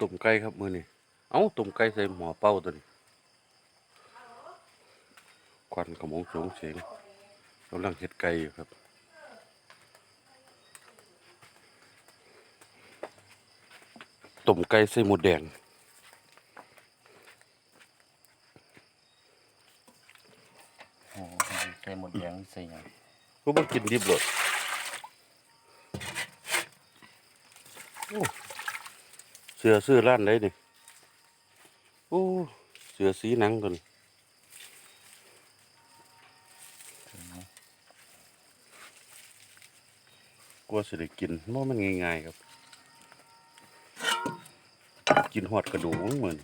ตุ่มไก่ครับมือนี่เอ้าตุ่มไก่ใส่หมอเป้าตัวนี้ควันขโมงโฉงเฉงกำลังเฮ็ดไก่อยู่ครับตุ่มไก่ใส่หมูแดงโอ้ใส่หมดแดงใส่หยังก็บ่กินดิบเลยโอ้ เสือซื้อร้านไหนนี่โอ้เสือสีหนังตัวนี้กลัวสิได้กินเพราะมันง่ายๆครับ กินหอดกระดูกเหมือน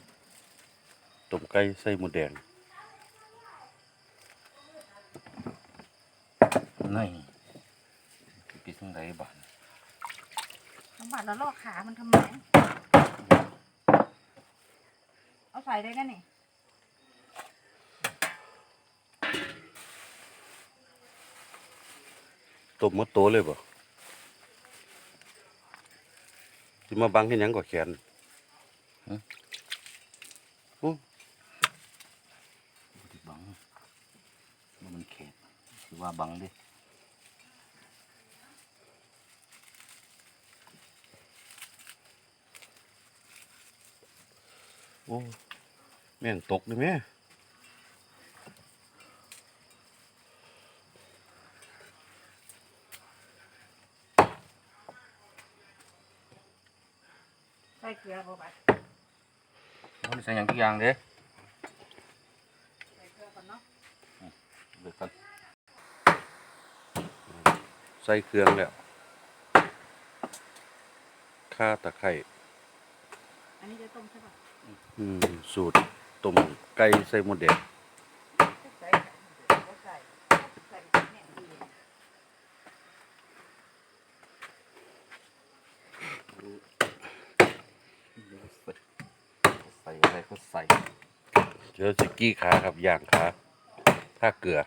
ต้มไก่ใส่หมูแดงนี่ปิดตรงไหนบ้านน้ำบาดแล้วลอกขามันทำไม เอาใส่ได้กันนี่ต้มมดโตเลยบ่สิมาบังเห็นยังก็แขนบ่ได้บังบ่มันเขตคือว่าบังเดิ โอ้แม่งตกเลยแม่ใส่เกลือบ่บัดมันใส่หยังทุกอย่างเด้ใส่เกลือก่อนเนาะเบิดกันใส่เครื่องแล้วข่าตะไคร้อันนี้จะต้มใช่ป่ะ อืมสูตรต้มไก่ใส่หมดแดงใส่ใส่ใส่ใส่แม่ดีใส่อะไรก็ใส่เจอสิกี้ขาครับย่างขาถ้าเกลือ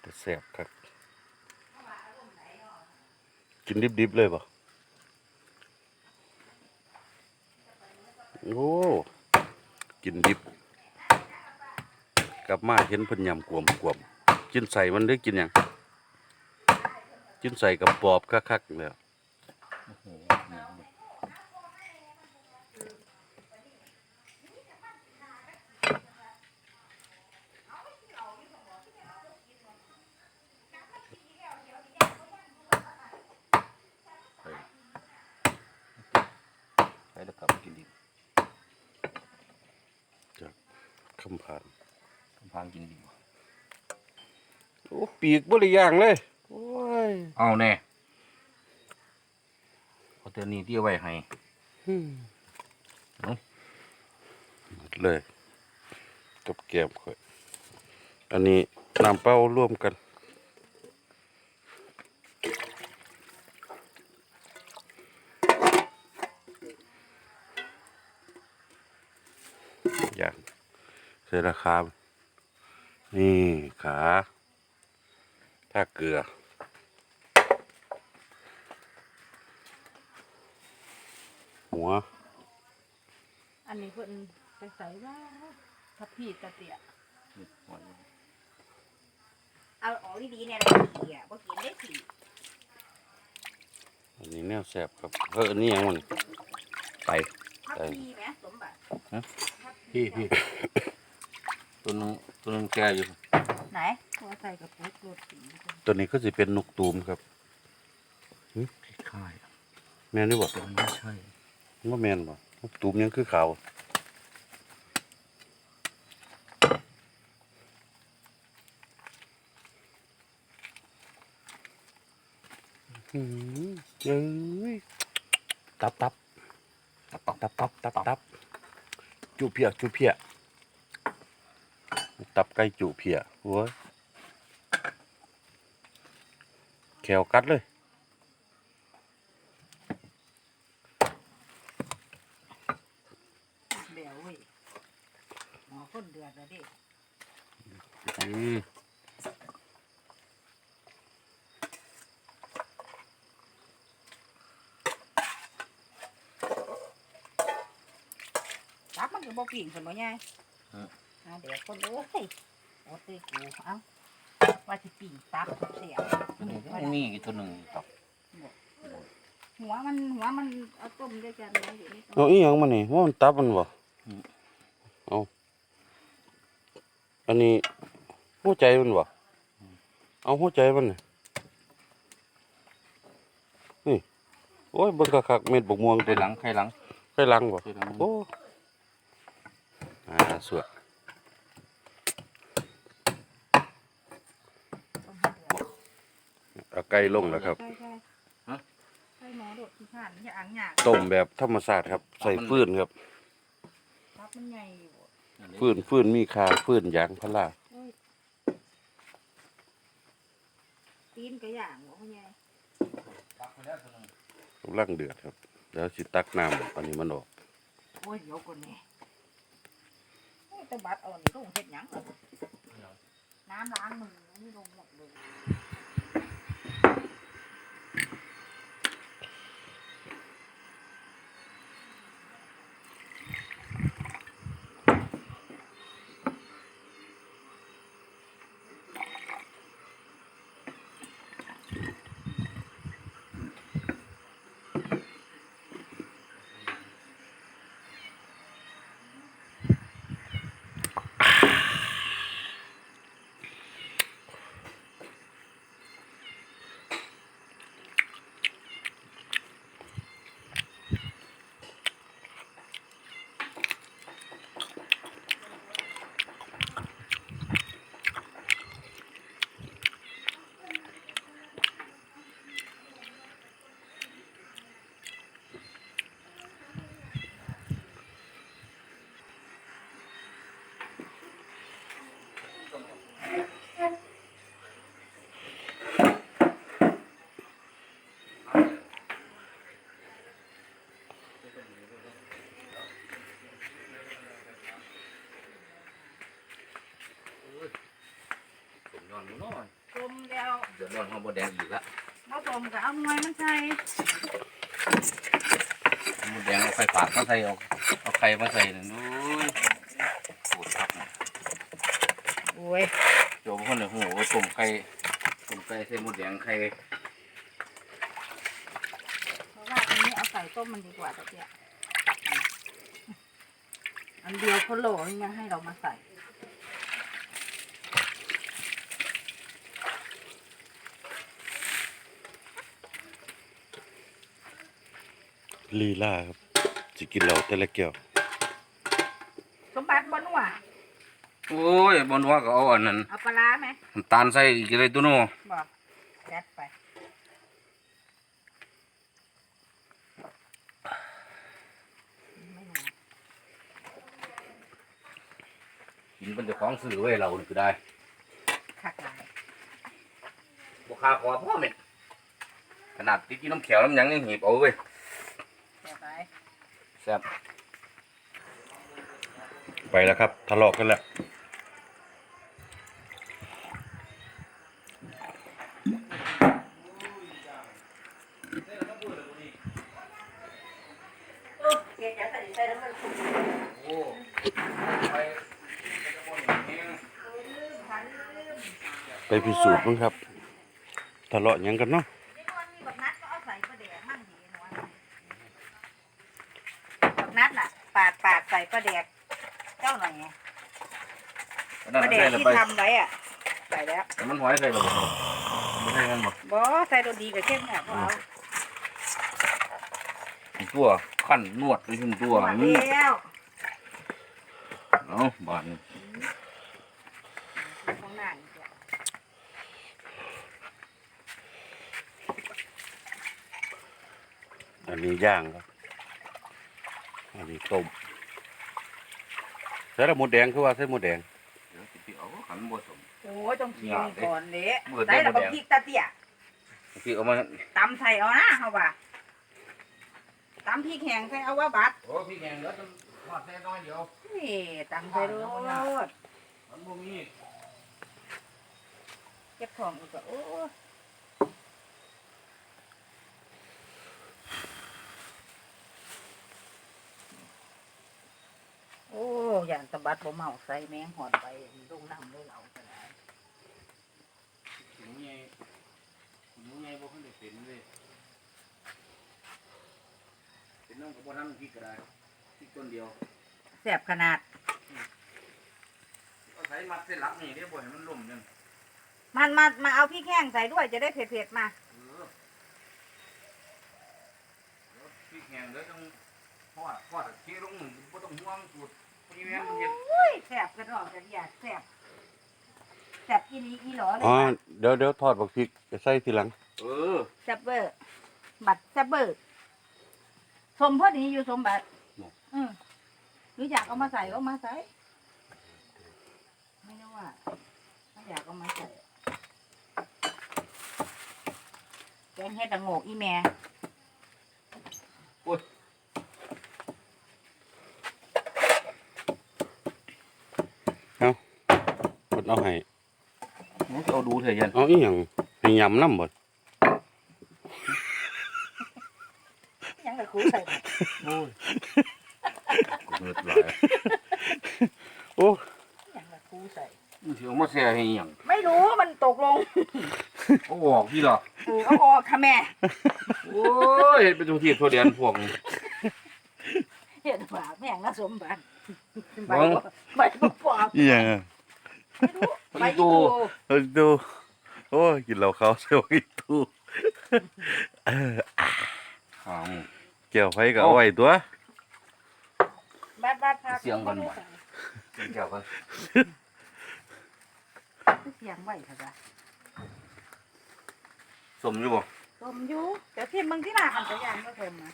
แต่แซ่บครับ กินดิบๆเลยปะโอ้ กินดิบ กลับมาเห็นพิ่นยำกวมกวมกินใส่มันได้กินยังกินใส่กับปอบคักๆแล้วโอ้โหนี่ ใส่แล้วกลับมากินดี คำผ่าน พางกินดีกว่าโอ้ปีกบ่ได้ย่างเลยโอ้ยเอาแน่เอาเตือนนี้ที่เอาไว้ให้อืมเอ้าหมดเลยกับแกมข่อยอันนี้น้ำเป้าร่วมกันอย่างใส่ราคา นี่ขาถ้าเกลือ หัว อันนี้เพิ่นไปใส่ว่าถ้าพี่ตะเตียเอาออกดีๆเนี่ยเราขี่อะบ่กินได้ขี่อันนี้แนวแสบครับเฮ้ยอันนี้ยังมันไปทับได้พีไหมสมบัติฮะทับพี่พี่ตัวนึง ตัวนึงแก่อยู่ ไหนตัวใส่กับปุ๊บรสสีตัวนี้ก็จะเป็นนกตูมครับคล้ายแม่นหรือบ่ๆแต่มันไม่ใช่ว่าแม่นบ่นกตูมยังคือขาวอื้อหือเอ้ยตับตับตับตับตับตับตับตับจุเพียจุเพีย ตับไก่จุเพียโว้ยแขวกัดเลย เบลเว้ยหมอคนเดือดแล้วดิอืมตับมันกับ่กิ่งเพิ่บ่ยไง คนเอ้ยโอ้ตีกูเอ้าว่าสิปิ่งตับเสียมันมีอีกตัวหนึ่งครับหัวมันหัวมันเอาต้มด้วยกันนะเดี๋ยวนี้เอาอีหยังมานี่ว่ามันตับมันบ่เอาอันนี้หัวใจมันบ่เอาหัวใจมันน่ะนี่โอ้ยเบิ่งคักๆเม็ดบกม่วงไข่หลัง ไข่หลังไข่หลังบ่ ไข่หลัง โอ้อ่าสวย ต้มให้เดือด เอาไก่ลงแล้วครับใช่ใช่ใช่หมอโดดที่ผ่านอย่าอังหยากต้มแบบธรรมชาติครับ ใส่ฟืนครับตับมันใหญ่อยู่ฟืนฟืนมีคาฟืนยางพาราโอ้ยตีนก็อย่างหัวมันใหญ่กำลังเดือดครับแล้วสิตักน้ำอันนี้มันออกโอ้ยเดี๋ยวก่อนนี่โอ้ยแตะบัดเอาอันนี้ต้องเฮ็ดหยังเหรอน้ำล้างมืออันนี่ลงหมดเลย ผมนอนอยู่นอนต้มแล้วเดือดร้อนห้องบดแดงอีกละผสมกับเอาหน่วยมันใส่บดแดงเอาไข่ฝาดมาใส่เอาเอาไข่มาใส่นั่นดูปวดครับโอ้ยโจมคนเนี่ยหัวต้มไข่ต้มไก่ใส่หมดแดงไข่เพราะว่าอันนี้เอาใส่ต้มมันดีกว่าตะเกียบตัดมันอันเดียวเขาโหลยังให้เรามาใส่ ลีลาครับสิกินเหล้าแต่ละแก้วสมบัติบนหัวโอ้ยบนว่าก็เอาอันนั้นเอาปลาร้าไหมน้ำตาลใส่อีกเลยตัวโน้บอกยัดไปไม่หนากินเป็นเจ้าของซื้อไว้เรานี่ก็ได้คักหลายบุคาขอพ่อเม็ดขนาดที่กินน้ำแข็งน้ำหยังยังหีบเอาเว้ยแซ่บไปแซ่บไปแล้วครับทะเลาะกันแล้วไปพิสูจน์มั้งครับทะเลาะยังกันเนาะ นี่นวลมีบักนัดก็เอาใส่ปลาแดกมั่งดีนวลบักนัดน่ะ ปาดปาดใส่ปลาแดกเจ้าหน่อยไงนั่นปลาแดใส่กแล้วที่ไปทำไว้อะใส่แล้วมันหอยใส่หรอไม่ใช่มันหมดบอใส่ตัวดีกับเข้มเนี่ยพวกเอาตัวขั้นนวดไปถึงตัวมานี่แล้วเอาบานของหน้านี่จ้ะอันนี้ย่างครับ อันนี้ต้มใส่ละหมดแดงคือว่าใส่หมดแดงเดี๋ยวสิเอาขันบวสม โอ้ยต้องชิมก่อนเละเบิดได้ใส่แล้วหมก็ดแล้วพริกตาเตี้ยพี่เอามาตำใส่เอานะเขาว่าตำพริกแห้งใส่เอาว่าบัดโอ้พี่แกงเดี๋ยวต้องทอดแค่น้อยเดียวนี่ตำใส่รสมันบ่มี เก็บของอีกก็โอ้โอ้ยานตะบัดบ่เมาใส่แมงหอดไปลงน้ำเลยเราก็ได้ถึงไงถึงไงบ่คันได้เป็นเลยเป็นน้องกับบ่ทันพี่ก็ได้พี่ต้นเดียวแซ่บขนาดเอาใส่มัดเส้นหลักนี่เด้บ่ให้มันล่มนั่นมันมามาเอาพริกแห้งใส่ด้วยจะได้เผ็ดๆมา เออแล้วพี่แห้งเด้อต้องทอดทอดเทลงบ่ต้องห่วงสูตร พี่แม่มันเฮ็ดอุ้ยแซ่บกระดอกกระเดียดแซ่บแซ่บอีนี้อีหลอเลยอ๋อนะเดี๋ยวเดี๋ยวทอดบักพริกไปใส่ทีหลัง เออแซ่บเบอร์บัตรแซ่บเบอร์สมพอดีอยู่สมบัติอืมหรืออยากเอามาใส่ก็เอามาใส่ไม่รู้ว่าถ้าอยากเอามาใส่แกงเฮ็ดละโงกอีแม่เพิ่น เอาให้มันเอาดูเถอะยันเอาอีหยังให้ยำนำบ่ยังกะคูใส่โอ้ยเงิดหลายโอ้ยังกะคูใส่มันสิเอามาแซ่ให้หยังไม่รู้มันตกลงเอาออกพี่หรอเออเอาออกค่ะแม่โอ้ยเฮ็ดเป็นทุกทีทั่วเดือนพวกนี้เห็นฝากแม่งนะสมบัติใบเบิ่งใบปอบ อีหยังอะ ไม่รู้ใบตูตูเอ้ยดูโอ้ยกินเหล้าขาวเสียวอีกตู้เอออ้าวแก้วไผก็เอาไว้ตัวบ้านบ้านพาเสียงมันบ่กินแก้วกันเสียงไหวค่ะจ้ะสมอยู่บ่สมอยู่แต่ที่มึงที่หน้าหันจะยานก็เพิ่มนะ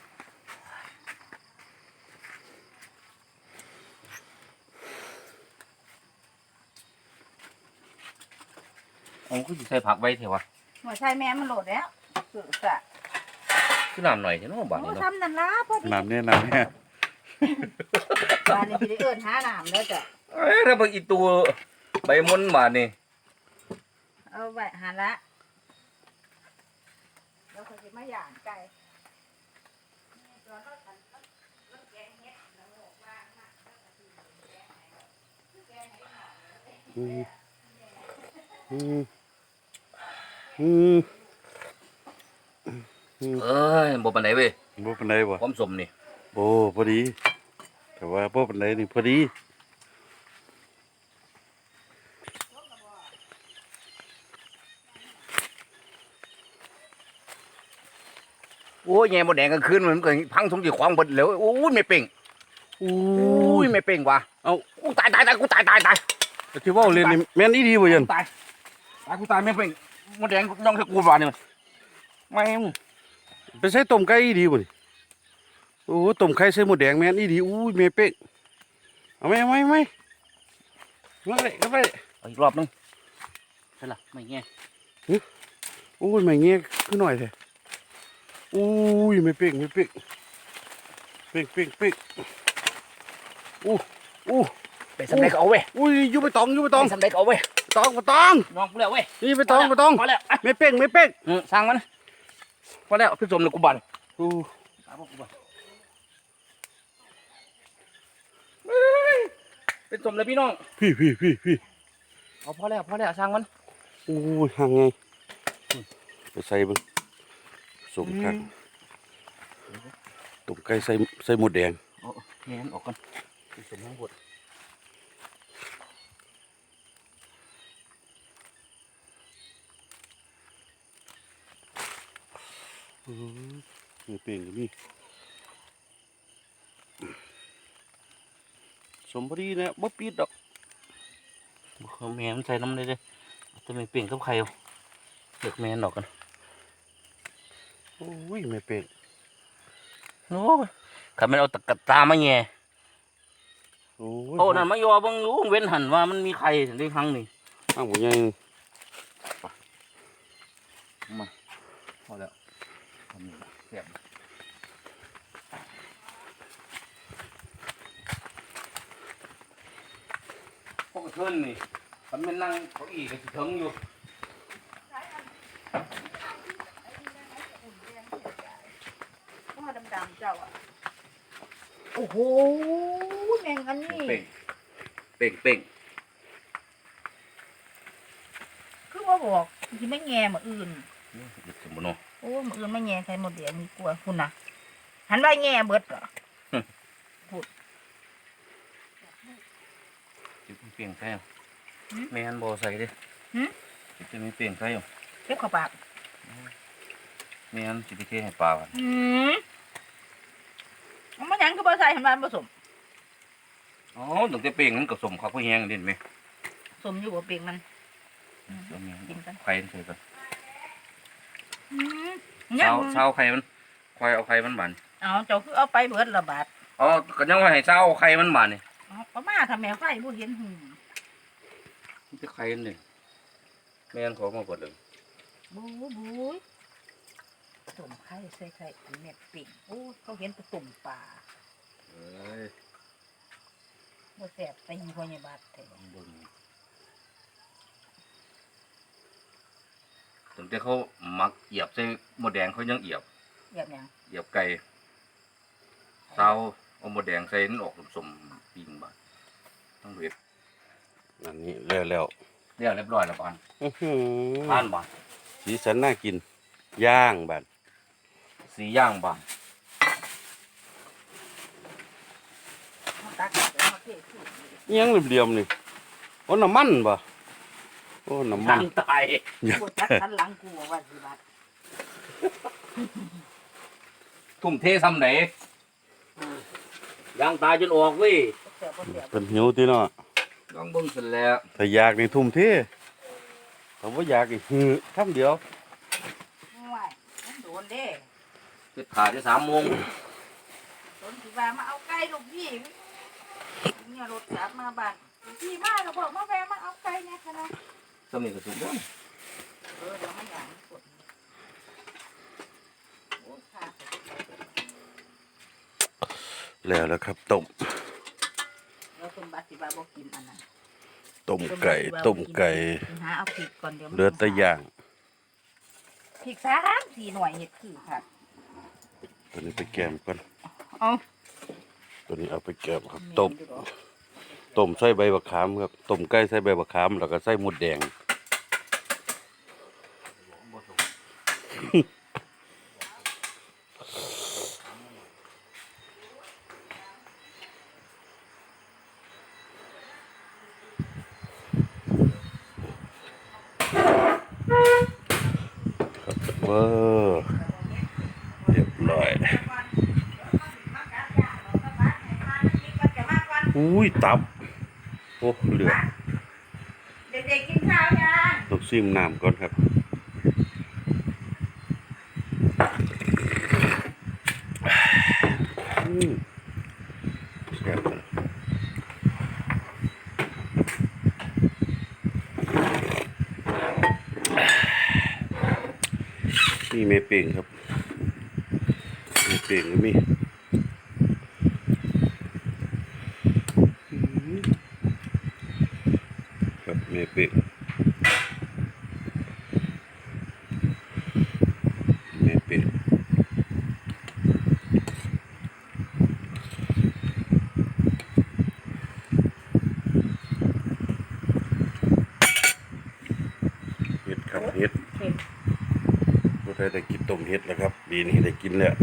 เอาคือสิใส่ผักไว้เถอะวะหัวชายแม่มันโหลดแล้วสุดสะคือน้ำหน่อยเถอะเนาะบัดโอ้นี้เนาะทำนั่นละพอดีน้ำเนี่ยน้ำเนี่ยบ้านนี้พี่ได้เอิ้นหาน้ำแล้วจ้ะเอ้ยถ้าเบิ่งอีตัวใบมนต์บาดนี่เอาไว้หาละแล้วเขาจะมาย่างไก่อืมอืม อืมเอ้ยบ่ปานใดเว้ยบ่ปานใดบ่ความสมนี่โอ้พอดี แต่ว่าบ่ปานใดนี่พอดีโอ้ยแง่บ่แดงกลางคืนมันก็พังสมสิควางเบิดแล้วโอ้ยไม่เป่งอู้โอ้ยไม่เป่งว่ะเอากูตายตายตายกูตายตายตายที่เว้าเล่นนี่แม่นอีดีบ่ยันตายตายกูตายไม่เป่ง มดแดงน้องให้กูบาดนี่มันแม่งไปใส่ต้มไก่อีดีบ่นี่โอ้ต้มไข่ใส่หมูแดงแม่นอีดีอู้ยแม่เป๊กเอาไหมเอาไหมเอาไหมมาเลยก็ไปเอาอีกรอบนึงใช่ล่ะไม่แง่โอ้ยไม่เงี้ยคือหน่อยแท้อู้ยไม่เป๊กไม่เป๊กเป๊กเป๊กเป๊กอู้อู้ได้สำเร็จก็เอาเว้ยอุ้ยอยู่ไปตองอยู่ไปตองได้สำเร็จก็เอาเว้ย ตองไปตองน้องกูแล้วเว้ยนี่ไปตองไปตองพอแล้วอะไม่เป๊กไม่เป๊กเออสร้างมันพอแล้วพี่สมเลยกูบาดอู้ตามกูบาดเป็นสมเลยพี่น้องพี่พี่พี่พี่เอาพอแล้วพอแล้วสร้างมันอู้ยห่างไงไปใส่เบิ่งสมคักต้มไก่ใส่ใส่หมูแดงเอาแง่นออกกันพี่สมทั้งหมด อือไม่เป๊กก็มีสมพอดีนะบ่ปิดดอกเขาแม่มันใส่น้ำเลยเด้เอาจะไม่เปลี่ยนกับใครเอาเด็กแม่นออกกันโอ้ยไม่เป๊กโอ้ยขันมันเอาตะกัดตามาแง่โอ้ยโอ้นั่นมายอเบังรู้เว้นหันว่ามันมีใครถึงได้ครั้งนี่ห่างบ่ใหญ่มาพอแล้วทำนี่เสียบโอ้กระเทินนี่มันไม่นั่งเก้าอี้ก็สิเถิงอยู่ว่าดำๆเจ้าอะ โอ้โห แมงอันนี้ เป่ง เป่งเป่งคือว่าบอกที่ไม่แง่มาอื่นเด็กส มบูรณ์เนาะโอ้มาอื่นไม่แง่ใส่หมดเดียวมีกลัวคุณนะหันไว้แง่เบิดเหรอจิบเป่งใส่เอาแม่นบ่ใส่เด้จิบจะมีเป่งใส่อยู่เก็บเข้าปากแม่นสิไปเทให้ปลากันอืมเอามันหยังก็บ่ใส่หันมาผสมอ๋อตั้งแต่เป่งมันก็สมเขาก็แห้งเด่นไหมสมอยู่บ่เปียกมันเอาแม่นกินกันไข่ใส่กันอืมยั เช้างเช้าไข่มันควายเอาไข่มันบานเอาเจ้าคือเอาไปเบิดละบาทอ๋อก็ยังว่าให้เช้าเอาไข่มันบานนี่เอาประมาทำแม่ไฟบ่เห็นหูมันจะไข่นั่นนี่แม่นเขามาเปิดเลยบูบูยต้มไข่ใส่ไข่เม็ดปิ่งโอ้เขาเห็นแต่ต้มปลาเอ้ยบ่แซ่บตีพ่อใหญ่บาดแท้ ลอ งเบิ่งตั้งแต่เขาหมักเหยียบใส่หมดแดงเขายังเหยียบเรียบหยังเหยียบไก่เช้าเอาหมดแดงใส่นั่นออกสมๆปิงบาดต้องเวทอันนี้แล้วแล้วเรียบเรียบร้อยแล้วบานอื้อหือทานบานสีสันน่ากิน ย่างบาดสีย่างบานเอาตักแล้วมาเทขึ้นอิหยังเหลี่ยมๆนี่โอ้น้ำมันบ่ โอ้น้ำมันตายบ่จักทันหลังกูว่าสิบาดทุ่มเทซ้ำไหนย่างตายจนออกเว้ยบ่แซ่บบ่แซ่บเป็นหิวติเนาะลองเบิ่งเสร็จแล้วถ้าอยากนี่ทุ่มเทถ้าบ่อยากนี่หือคำเดียวห่วยมันโดนเด้เฮ็ดขาดได้สามโมงโดนสิว่ามาเอาไก่ลูกพี่เนี่ยรถกลับมาบ้านลูกพี่มาแล้วบอกมาแวะมาเอาไก่เนี่ยค่ะนะ สำนี่ก็สุดยอดเออเดี๋ยวมันอย่างกดโอ้ค่ะแล้วแล้วครับต้มแล้วคนบาสิบาบอกกินอันนั้นต้มไก่ต้มไก่หาเอาพริกก่อนเดี๋ยวมันเลือดแตะย่างพริกสามสี่หน่วยเห็ดคือค่ะตัวนี้ไปแกมก่อนเอาตัวนี้เอาไปแกมครับต้ม ต้มใส่ใบบักขามครับต้มไก่ใส่ใบบักขามแล้วก็ใส่หมดแดงครับเวอร์เรียบร้อยอุ้ยตับ อ้เหลือเด็กๆกินข้าวยังต้องซิมน้ำก่อนครับอืมแซ่บเลยนี่เมเป่งครับเมเป่งก็มีอืม ครับเมเป่งเมเป่งเห็ดครับเห็ดเผ็ดบ่ได้ได้กินต้มเห็ดแล้วครับปีนี้ได้กินแล้ว